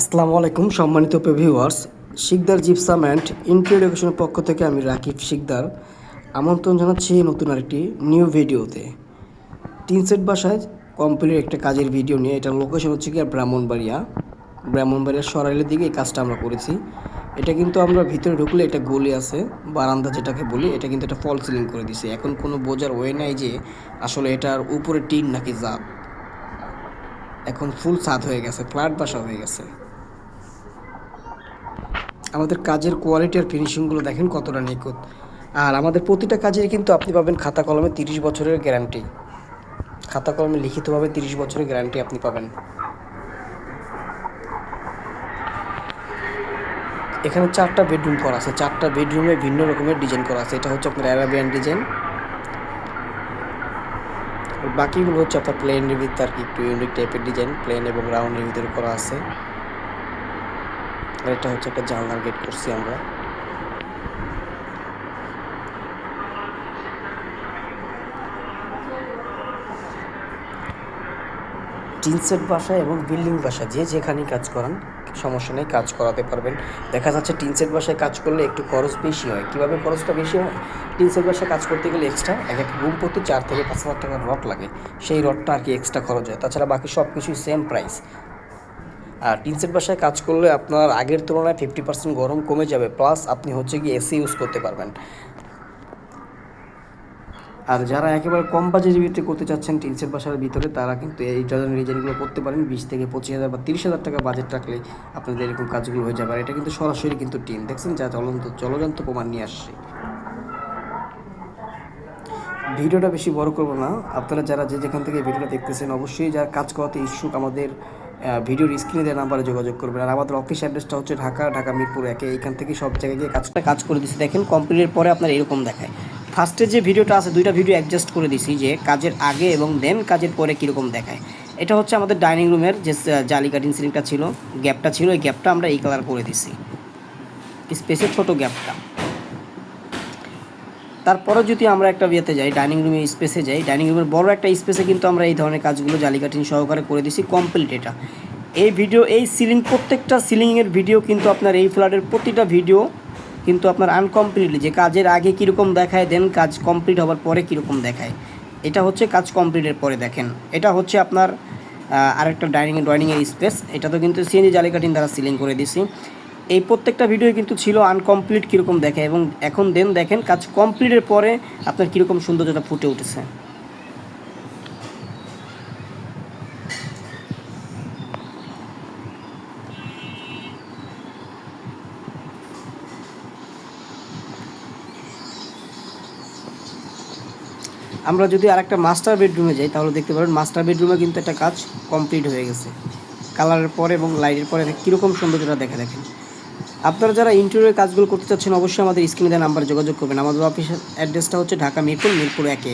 আসসালামু আলাইকুম, সম্মানিত ভিউয়ার্স শিকদার জিপসাম অ্যান্ড ইন্ট্রোডাকশনের পক্ষ থেকে আমি রাকিব শিকদার। আমন্ত্রণ জানাচ্ছি নতুন আরেকটি নিউ ভিডিওতে তিন সেট বাসায় কমপ্লিট একটা কাজের ভিডিও নিয়ে, এটার লোকেশন হচ্ছে কি ব্রাহ্মণবাড়িয়া। ব্রাহ্মণবাড়িয়ার সরাইলের দিকে এই কাজটা আমরা করেছি। এটা কিন্তু আমরা ভিতরে ঢুকলে একটা গলি আছে, বারান্দা যেটাকে বলি, এটা কিন্তু একটা ফল সিলিং করে দিছে। এখন কোনো বোঝার ওয়ে নাই যে আসলে এটার উপরে টিন নাকি জাত। এখন ফুল ছাদ হয়ে গেছে ফ্ল্যাট বাসা হয়ে গেছে। আমাদের কাজের কোয়ালিটি আর ফিনিশিংগুলো দেখেন কতটা নিখুঁত। আর আমাদের প্রতিটা কাজের কিন্তু আপনি পাবেন খাতা কলমে তিরিশ বছরের গ্যারান্টি খাতা কলমে লিখিতভাবে তিরিশ বছরের গ্যারান্টি আপনি পাবেন। এখানে চারটা বেডরুম করা আছে। চারটা বেডরুমে ভিন্ন রকমের ডিজাইন করা আছে। এটা হচ্ছে আপনার অ্যারাবিয়ান ডিজাইন বাকিগুলো হচ্ছে আপনার প্লেনের ভিতরে আর কি, একটু ইউনিক টাইপের ডিজাইন প্লেন এবং রাউন্ডের ভিতরে করা আছে। আর এটা হচ্ছে একটা জানলার গেট করছি আমরা। টিনসেট বাসা এবং বিল্ডিং বাসা, যে যেখানেই কাজ করান, সমস্যা নেই, কাজ করাতে পারবেন। দেখা যাচ্ছে টিনসেট বাসায় কাজ করলে একটু খরচ বেশি হয়। কীভাবে খরচটা বেশি হয়? টিনসেট বাসায় কাজ করতে গেলে এক্সট্রা এক এক রুম প্রতি চার থেকে পাঁচ হাজার টাকার রড লাগে। সেই রডটা আর কি এক্সট্রা খরচ হয়। তাছাড়া বাকি সব কিছুই সেম প্রাইস আর টিন সেট বাসায় কাজ করলে আপনার আগের তুলনায় ফিফটি পার্সেন্ট গরম কমে যাবে প্লাস আপনি হচ্ছে কি এসি ইউজ করতে পারবেন। আর যারা একেবারে কম বাজেটের ভিতরে করতে চাচ্ছেন টিনসেট বাসার ভিতরে, তারা কিন্তু এই ধরনের ডিজাইনগুলো করতে পারেন, বিশ থেকে পঁচিশ হাজার বা তিরিশ হাজার টাকা বাজেট রাখলে আপনাদের এরকম কাজগুলো হয়ে যাবে। আর এটা কিন্তু সরাসরি কিন্তু টিন, দেখছেন? যা চলন্ত চলযন্ত্র প্রমাণ নিয়ে আসছে। ভিডিওটা বেশি বড় করব না। আপনারা যারা যে যেখান থেকে ভিডিওটা দেখতেছেন, অবশ্যই যারা কাজ করাতে ইচ্ছুক, আমাদের ভিডিওর স্ক্রিনে দেওয়া নাম্বারে যোগাযোগ করবেন। আর আমাদের অফিস অ্যাড্রেসটা হচ্ছে ঢাকা ঢাকা মিরপুর একে এইখান থেকে সব জায়গায় গিয়ে কাজটা কাজ করে দিচ্ছি দেখেন কমপ্লিটের পরে আপনার এরকম দেখায়। ফার্স্টে যে ভিডিওটা আছে, দুইটা ভিডিও অ্যাডজাস্ট করে দিছি যে কাজের আগে এবং দেন কাজের পরে কীরকম দেখায়। এটা হচ্ছে আমাদের ডাইনিং রুমের যে জালি কাটিং সিলিংটা ছিল গ্যাপটা ছিল, এই গ্যাপটা আমরা এই কালার করে দিছি। স্পেসের ছোট গ্যাপটা তারপরে যদি আমরা একটা বিয়েতে যাই ডাইনিং রুমে স্পেসে যাই ডাইনিং রুমের বড় একটা স্পেসে কিন্তু আমরা এই ধরনের কাজগুলো জালি কাটিং সহকারে করে দিছি কমপ্লিট এটা। এই ভিডিও এই সিলিং প্রত্যেকটা সিলিংয়ের ভিডিও কিন্তু আপনার এই ফ্ল্যাটের প্রতিটা ভিডিও কিন্তু আপনার আনকমপ্লিটলি যে কাজের আগে কীরকম দেখায় দেন কাজ কমপ্লিট হওয়ার পরে কীরকম দেখায়। এটা হচ্ছে কাজ কমপ্লিটের পরে দেখেন। এটা হচ্ছে আপনার আরেকটা ডাইনিং ডাইনিংয়ের স্পেস এটা তো কিন্তু সিএনজি জালি কাটিং দ্বারা সিলিং করে দিছি। এই প্রত্যেকটা ভিডিও কিন্তু ছিল আনকমপ্লিট কীরকম দেখে এবং এখন দেন দেখেন কাজ কমপ্লিটের পরে আপনার কীরকম সৌন্দর্যটা ফুটে উঠেছে। আমরা যদি আরেকটা মাস্টার বেডরুমে যাই, তাহলে দেখতে পারেন মাস্টার বেডরুমে কিন্তু একটা কাজ কমপ্লিট হয়ে গেছে। কালারের পরে এবং লাইটের পরে কীরকম সৌন্দর্যটা দেখে দেখেন। আপনারা যারা ইন্টেরিয়র কাজগুলো করতে চাচ্ছেন, অবশ্যই আমাদের স্ক্রিনে দেওয়া নাম্বারে যোগাযোগ করবেন। আমাদের অফিসের অ্যাড্রেসটা হচ্ছে ঢাকা মিরপুর মিরপুর একে।